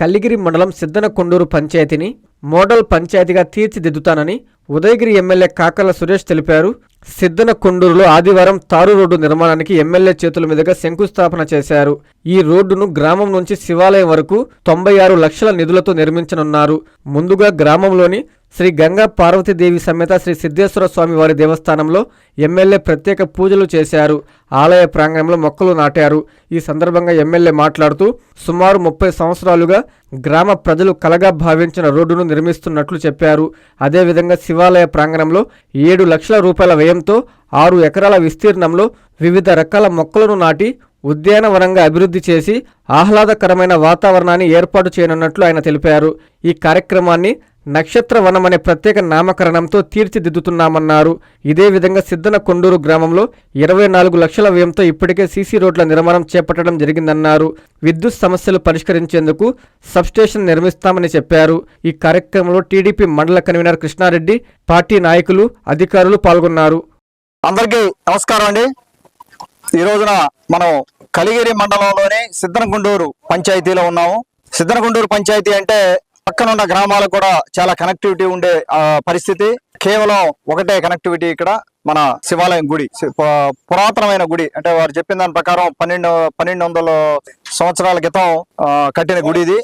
కల్లిగిరి మండలం సిద్దనకొండూరు పంచాయతీని మోడల్ పంచాయతీగా తీర్చిదిద్దుతానని ఉదయగిరి ఎమ్మెల్యే కాకల సురేష్ తెలిపారు. సిద్దనకొండూరులో ఆదివారం తారు రోడ్డు నిర్మాణానికి ఎమ్మెల్యే చేతుల మీదుగా శంకుస్థాపన చేశారు. ఈ రోడ్డును గ్రామం నుంచి శివాలయం వరకు తొంభై ఆరు లక్షల నిధులతో నిర్మించనున్నారు. ముందుగా గ్రామంలోని శ్రీ గంగా పార్వతీదేవి సమేత శ్రీ సిద్ధేశ్వర స్వామి వారి దేవస్థానంలో ఎమ్మెల్యే ప్రత్యేక పూజలు చేశారు. ఆలయ ప్రాంగణంలో మొక్కలు నాటారు. ఈ సందర్భంగా ఎమ్మెల్యే మాట్లాడుతూ సుమారు ముప్పై సంవత్సరాలుగా గ్రామ ప్రజలు కలగా భావించిన రోడ్డును నిర్మిస్తున్నట్లు చెప్పారు. అదేవిధంగా శివాలయ ప్రాంగణంలో ఏడు లక్షల రూపాయల వ్యయంతో ఆరు ఎకరాల విస్తీర్ణంలో వివిధ రకాల మొక్కలను నాటి ఉద్యానవనంగా అభివృద్ధి చేసి ఆహ్లాదకరమైన వాతావరణాన్ని ఏర్పాటు చేయనున్నట్లు ఆయన తెలిపారు. ఈ కార్యక్రమాన్ని నక్షత్ర వనం అనే ప్రత్యేక నామకరణంతో తీర్చిదిద్దుతున్నామన్నారు. ఇదే విధంగా సిద్ధన కొండూరు గ్రామంలో ఇరవై నాలుగు లక్షల వ్యయంతో ఇప్పటికే సీసీ రోడ్ల నిర్మాణం చేపట్టడం జరిగిందన్నారు. విద్యుత్ సమస్యలు పరిష్కరించేందుకు సబ్స్టేషన్ నిర్మిస్తామని చెప్పారు. ఈ కార్యక్రమంలో టీడీపీ మండల కన్వీనర్ కృష్ణారెడ్డి పార్టీ నాయకులు అధికారులు పాల్గొన్నారు. అందరికీ నమస్కారం అండి. ఈ రోజున మనం కలిగిరి మండలంలోని సిద్ధనగుండూరు పంచాయతీలో ఉన్నాము. సిద్ధనగుండూరు పంచాయతీ అంటే పక్కనున్న గ్రామాలకు కూడా చాలా కనెక్టివిటీ ఉండే ఆ, పరిస్థితి. కేవలం ఒకటే కనెక్టివిటీ ఇక్కడ మన శివాలయం గుడి. పురాతనమైన గుడి. అంటే వారు చెప్పిన దాని ప్రకారం పన్నెండు పన్నెండు వందల సంవత్సరాల క్రితం కట్టిన గుడి ఇది.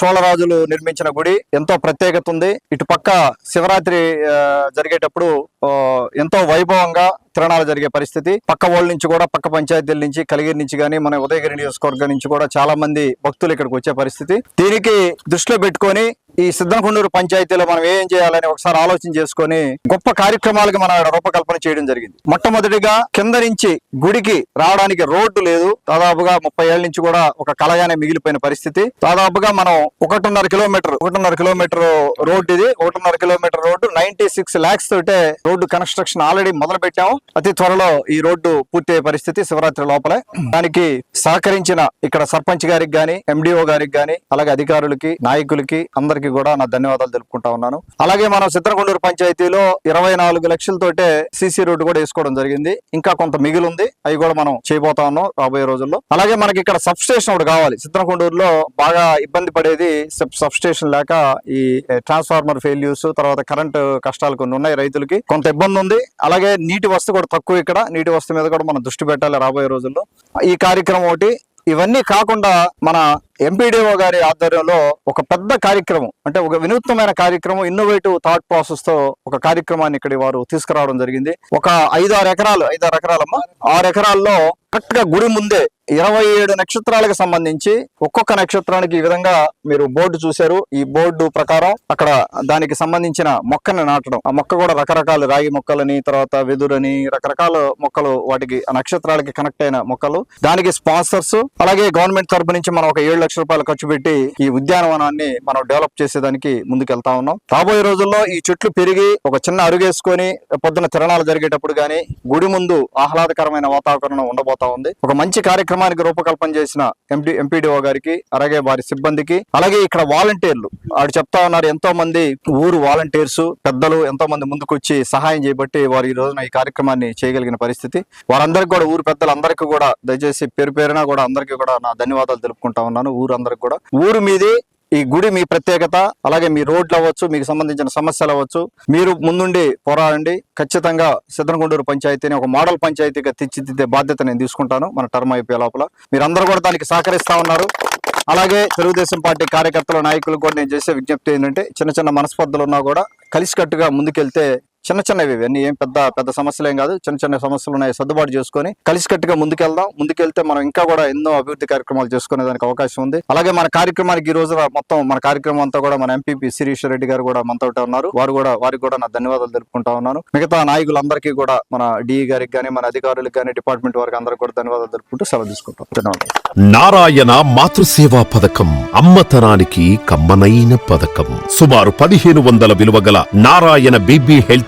చోళరాజులు నిర్మించిన గుడి. ఎంతో ప్రత్యేకత ఉంది. ఇటు పక్క శివరాత్రి జరిగేటప్పుడు ఎంతో వైభవంగా తిరణాలు జరిగే పరిస్థితి. పక్క వాళ్ళ నుంచి కూడా పక్క పంచాయతీల నుంచి కలిగిరి నుంచి కానీ మన ఉదయగిరి నియోజకవర్గం నుంచి కూడా చాలా మంది భక్తులు ఇక్కడికి వచ్చే పరిస్థితి. దీనికి దృష్టిలో పెట్టుకొని ఈ సిద్ధంకొండూరు పంచాయతీలో మనం ఏం చేయాలని ఒకసారి ఆలోచన చేసుకొని గొప్ప కార్యక్రమాలకు మనం రూపకల్పన చేయడం జరిగింది. మొట్టమొదటిగా కింద నుంచి గుడికి రావడానికి రోడ్డు లేదు. దాదాపుగా ముప్పై ఏళ్ళ నుంచి కూడా ఒక కళగానే మిగిలిపోయిన పరిస్థితి. దాదాపుగా మనం ఒకటిన్నర కిలోమీటర్ ఒకటిన్నర కిలోమీటర్ రోడ్డు ఇది. ఒకటిన్నర kilometre road ninety six lakhs తోటే రోడ్డు కన్స్ట్రక్షన్ ఆల్రెడీ మొదలు పెట్టాము అతి త్వరలో ఈ రోడ్డు పూర్తి అయ్యే పరిస్థితి శివరాత్రి లోపలే. దానికి సహకరించిన ఇక్కడ సర్పంచ్ గారికి గాని ఎండిఓ గారికి గాని అలాగే అధికారులకి నాయకులకి అందరికీ కూడా నా ధన్యవాదాలు తెలుపుకుంటా ఉన్నాను. అలాగే మనం సిద్ధనకొండూరు పంచాయతీలో ఇరవై నాలుగు లక్షలతోటే సీసీ రోడ్డు కూడా వేసుకోవడం జరిగింది. ఇంకా కొంత మిగిలి ఉంది. అవి కూడా మనం చేయబోతా ఉన్నాం రాబోయే రోజుల్లో. అలాగే మనకి ఇక్కడ సబ్ స్టేషన్ ఒకటి కావాలి. చిత్రకొండూరులో బాగా ఇబ్బంది పడేది సబ్ స్టేషన్ లేక ఈ ట్రాన్స్ఫార్మర్ ఫెయిల్యూర్స్ తర్వాత కరెంటు కష్టాలు కొన్ని ఉన్నాయి రైతులకి. కొంత ఇబ్బంది ఉంది. అలాగే నీటి వస్తు కూడా తక్కువ ఇక్కడ. నీటి వస్తు మీద కూడా మనం దృష్టి పెట్టాలి రాబోయే రోజుల్లో. ఈ కార్యక్రమం ఒకటి. ఇవన్నీ కాకుండా మన ఎంపీడీఓ గారి ఆధ్వర్యంలో ఒక పెద్ద కార్యక్రమం అంటే ఒక వినూత్నమైన కార్యక్రమం ఇన్నోవేటివ్ థాట్ ప్రాసెస్తో ఒక కార్యక్రమాన్ని ఇక్కడ వారు తీసుకురావడం జరిగింది. ఒక ఐదు ఆరు ఎకరాలు ఐదు ఆరు ఎకరాలమ్మా. ఆరు ఎకరాల్లో కరెక్ట్గా గుడి ముందే ఇరవై ఏడు నక్షత్రాలకు సంబంధించి ఒక్కొక్క నక్షత్రానికి ఈ విధంగా మీరు బోర్డు చూశారు. ఈ బోర్డు ప్రకారం అక్కడ దానికి సంబంధించిన మొక్కని నాటడం. ఆ మొక్క కూడా రకరకాల రాగి మొక్కలని తర్వాత వెదురని రకరకాల మొక్కలు వాటికి ఆ నక్షత్రాలకి కనెక్ట్ అయిన మొక్కలు. దానికి స్పాన్సర్స్ అలాగే గవర్నమెంట్ తరపు నుంచి మనం ఒక ఏడు లక్షల రూపాయలు ఖర్చు పెట్టి ఈ ఉద్యానవనాన్ని మనం డెవలప్ చేసేదానికి ముందుకెళ్తా ఉన్నాం. రాబోయే రోజుల్లో ఈ చెట్లు పెరిగి ఒక చిన్న అరుగేసుకొని పొద్దున తిరణాలు జరిగేటప్పుడు గానీ గుడి ముందు ఆహ్లాదకరమైన వాతావరణం ఉండబోతా ఉంది. ఒక మంచి కార్యక్రమానికి రూపకల్పన చేసిన ఎంపీ ఎంపీడీఓ గారికి అలాగే వారి సిబ్బందికి అలాగే ఇక్కడ వాలంటీర్లు. ఆడు చెప్తా ఉన్నారు ఎంతో మంది ఊరు వాలంటీర్స్ పెద్దలు ఎంతో మంది ముందుకొచ్చి సహాయం చేయబట్టి వారు ఈ రోజున ఈ కార్యక్రమాన్ని చేయగలిగిన పరిస్థితి. వారందరికీ కూడా ఊరు పెద్దలందరికీ కూడా దయచేసి పేరు పేరున కూడా అందరికీ కూడా నా ధన్యవాదాలు తెలుపుకుంటా ఉన్నాను. ఊరు అందరికి కూడా. ఊరు మీది ఈ గుడి మీ ప్రత్యేకత అలాగే మీ రోడ్లు అవ్వచ్చు మీకు సంబంధించిన సమస్యలు అవ్వచ్చు. మీరు ముందుండి పోరాడండి. ఖచ్చితంగా సిద్ధనగుండూరు పంచాయతీని ఒక మోడల్ పంచాయతీగా తీర్చిదిద్దే బాధ్యత నేను తీసుకుంటాను మన టర్మ్ అయిపోయే లోపల. మీరందరూ కూడా దానికి సహకరిస్తా ఉన్నారు. అలాగే తెలుగుదేశం పార్టీ కార్యకర్తల నాయకులు కూడా నేను చేసే విజ్ఞప్తి ఏంటంటే చిన్న చిన్న మనస్పర్ధలు ఉన్నా కూడా కలిసికట్టుగా ముందుకెళ్తే చిన్న చిన్నవి ఇవన్నీ ఏం పెద్ద పెద్ద సమస్యలు ఏం కాదు. చిన్న చిన్న సమస్యలు ఉన్నాయి సర్దుబాటు చేసుకొని కలిసికట్టుగా ముందుకెళ్దాం. ముందుకెళ్తే మనం ఇంకా కూడా ఎన్నో అభివృద్ధి కార్యక్రమాలు చేసుకునే దానికి అవకాశం ఉంది. అలాగే మన కార్యక్రమానికి ఈ రోజు మొత్తం మన కార్యక్రమం అంతా కూడా మన ఎంపీపీ శిరీష్ రెడ్డి గారు కూడా మనతో ఉన్నారు. వారు కూడా వారికి కూడా నా ధన్యవాదాలు తెలుపుకుంటా ఉన్నాను. మిగతా నాయకులందరికీ కూడా మన డిఈ గారికి కానీ మన అధికారులకు కానీ డిపార్ట్మెంట్ వారికి అందరికీ కూడా ధన్యవాదాలు తెలుపుకుంటూ సెలవు తీసుకుంటాం. ధన్యవాదాలు. నారాయణ మాతృసేవా పథకం అమ్మతనానికి కమ్మనైన పథకం. సుమారు పదిహేను వందల విలువ గల Narayana BB health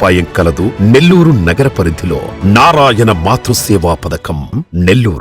సదుపాయం కలదు నెల్లూరు నగర పరిధిలో నారాయణ మాతృసేవా పథకం నెల్లూరు.